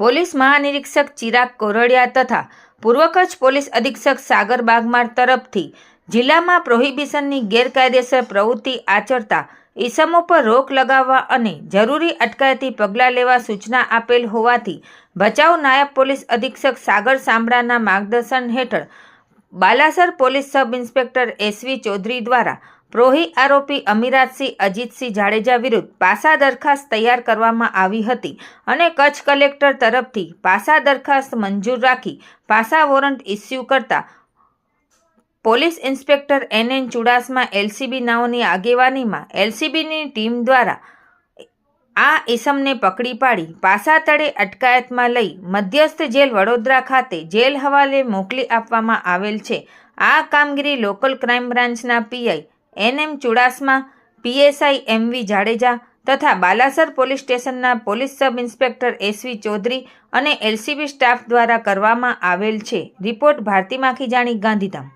Police મહાનિરીક્ષક Chirag Kordia તથા પૂર્વ Kutch police અધિક્ષક સાગર બાગમાર તરફથી જિલ્લામાં પ્રોહિબિશનની ગેરકાયદેસર પ્રવૃત્તિ આચરતા ઈસમો પર રોક લગાવવા અને જરૂરી અટકાયતી પગલાં લેવા સૂચના આપેલ હોવાથી ભચાઉ નાયબ પોલીસ અધિક્ષક સાગર સાંભળાના માર્ગદર્શન હેઠળ Balasar police sub inspector S V Chaudhari દ્વારા પ્રોહી આરોપી અમીરાજસિંહ અજીતસિંહ જાડેજા વિરુદ્ધ પાસા દરખાસ્ત તૈયાર કરવામાં આવી હતી અને કચ્છ કલેક્ટર તરફથી પાસા દરખાસ્ત મંજૂર રાખી પાસા વોરંટ ઇસ્યુ કરતા police inspector N N Chudasama LCB નાઓની આગેવાનીમાં એલસીબીની ટીમ દ્વારા આ ઈસમને પકડી પાડી પાસા તળે અટકાયતમાં લઈ મધ્યસ્થ જેલ વડોદરા ખાતે જેલ હવાલે મોકલી આપવામાં આવેલ છે. આ કામગીરી લોકલ ક્રાઇમ બ્રાન્ચના PI N M Chudasama, PSI MV Jadeja તથા બાલાસર પોલીસ સ્ટેશનના police sub inspector SV Chaudhary અને એલસીબી સ્ટાફ દ્વારા કરવામાં આવેલ છે. રિપોર્ટ ભારતી માખીજાણી ગાંધીધામ.